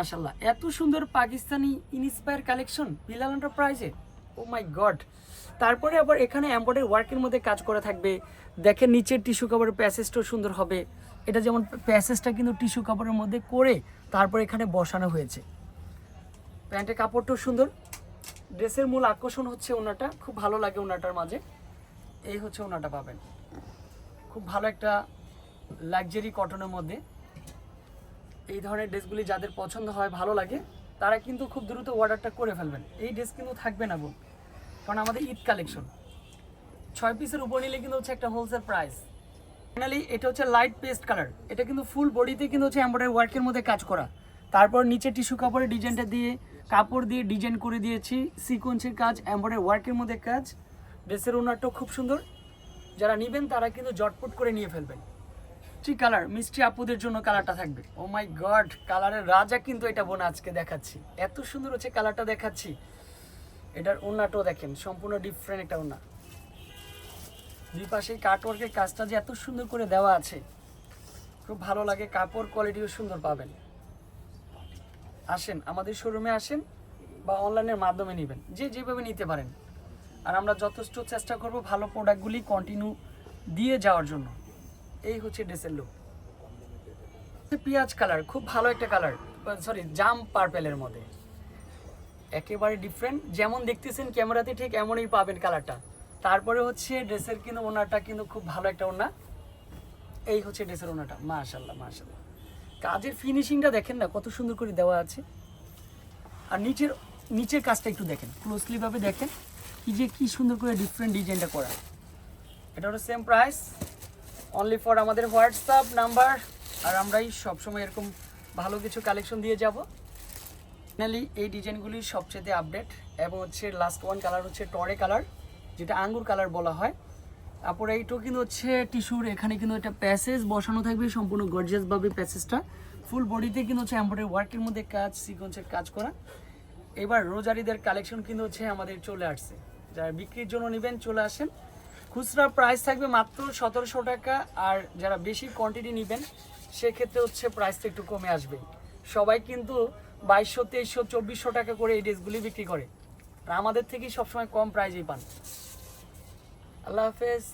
মাশাল্লাহ এত সুন্দর পাকিস্তানি ইনস্পায়ার কালেকশন বিলাল এন্টারপ্রাইজে ও মাই গড তারপরে আবার এখানে এম্বয়ডারি ওয়ার্কের মধ্যে কাজ করা থাকবে। দেখেন নিচের টিস্যু কাপড়ের প্যাসেজটাও সুন্দর হবে। এটা যেমন প্যাসেজটা কিন্তু টিস্যু কাপড়ের মধ্যে করে তারপর এখানে বসানো হয়েছে। প্যান্টের কাপড়টাও সুন্দর। ড্রেসের মূল আকর্ষণ হচ্ছে ওনাটা। খুব ভালো লাগে ওনাটার মাঝে। এই হচ্ছে ওনাটা পাবেন। খুব ভালো একটা লাক্সারি কটনের মধ্যে। এই ধরনের ড্রেসগুলি যাদের পছন্দ হয়, ভালো লাগে, তারা কিন্তু খুব দ্রুত অর্ডারটা করে ফেলবেন। এই ড্রেস কিন্তু থাকবে না বোন কারণ আমাদের ঈদ কালেকশন ছয় পিসের উপর নিলে কিন্তু হচ্ছে একটা হোলসেল প্রাইস ফাইনালি এটা হচ্ছে লাইট পেস্ট কালার এটা কিন্তু ফুল বডিতে কিন্তু হচ্ছে এমব্রয়ডারি ওয়ার্কের মধ্যে কাজ করা। তারপর নিচে টিস্যু কাপড়ের ডিজাইনটা দিয়ে, কাপড় দিয়ে ডিজাইন করে দিয়েছি। সিকোয়েন্সের কাজ এমব্রয়ডারি ওয়ার্কের মধ্যে কাজ। ড্রেসের ওনারটাও খুব সুন্দর। যারা নেবেন, তারা কিন্তু জটপট করে নিয়ে ফেলবেন। মিষ্টি কালার, মিষ্টি আপুদের জন্য কালারটা থাকবে। ও মাই গড কালারের রাজা কিন্তু এটা বোন আজকে দেখাচ্ছি। এত সুন্দর হচ্ছে কালারটা দেখাচ্ছি। এটার ওনাটাও দেখেন, সম্পূর্ণ ডিফারেন্ট একটা ওনা দুই পাশে কাটওয়ার্কের কাজটা যে এত সুন্দর করে দেওয়া আছে। খুব ভালো লাগে, কাপড় কোয়ালিটিও সুন্দর পাবেন। আসেন, আমাদের শোরুমে আসেন বা অনলাইনের মাধ্যমে নেবেন। যে যেভাবে নিতে পারেন। আর আমরা যথেষ্ট চেষ্টা করব ভালো প্রোডাক্টগুলি কন্টিনিউ দিয়ে যাওয়ার জন্য। এই হচ্ছে ড্রেসের লুক পেঁয়াজ কালার, খুব ভালো একটা কালার। সরি জাম পার্পেলের মধ্যে। একেবারে ডিফারেন্ট যেমন দেখতেছেন ক্যামেরাতে ঠিক এমনই পাবেন কালারটা। তারপরে হচ্ছে ড্রেসের কিন্তু ওনাটা কিন্তু খুব ভালো একটা ওনা। এই হচ্ছে ড্রেসের ওনাটা। মাশাল্লাহ মাশাল্লাহ কাজের ফিনিশিংটা দেখেন না, কত সুন্দর করে দেওয়া আছে। আর নিচের নিচের কাজটা একটু দেখেন ক্লোজলি ভাবে দেখেন। কি যে কি সুন্দর করে ডিফারেন্ট ডিজাইনটা করা। এটা হলো সেম প্রাইস অনলি ফর আমাদের হোয়াটসঅ্যাপ নাম্বার আর আমরাই সবসময় এরকম ভালো কিছু কালেকশন দিয়ে যাব। ফাইনালি এই ডিজাইনগুলি সবচেয়ে আপডেট এবং হচ্ছে লাস্ট ওয়ান কালার হচ্ছে টরে কালার যেটা আঙ্গুর কালার বলা হয়। তারপরে এইটাও কিন্তু হচ্ছে টিস্যুর এখানে কিন্তু একটা প্যাসেজ বসানো থাকবে, সম্পূর্ণ গর্জিয়াসভাবে প্যাসেজটা ফুল বডিতে কিন্তু হচ্ছে এমব্রয়ডারি ওয়ার্কের মধ্যে কাজ সিকোয়েন্সের কাজ করা। এবার রোজারিদের কালেকশন কিন্তু হচ্ছে আমাদের চলে আসছে। যারা বিক্রির জন্য নেবেন, চলে আসেন। খুচরা প্রাইস থাকবে মাত্র সতেরোশো টাকা, আর যারা বেশি কোয়ান্টিটি নেবেন, সেক্ষেত্রে হচ্ছে প্রাইসটা একটু কমে আসবে। সবাই কিন্তু বাইশশো, তেইশশো, চব্বিশশো টাকা করে এই ড্রেসগুলি বিক্রি করে। আর আমাদের থেকেই সবসময় কম প্রাইজেই পান। আল্লাহ হাফেজ।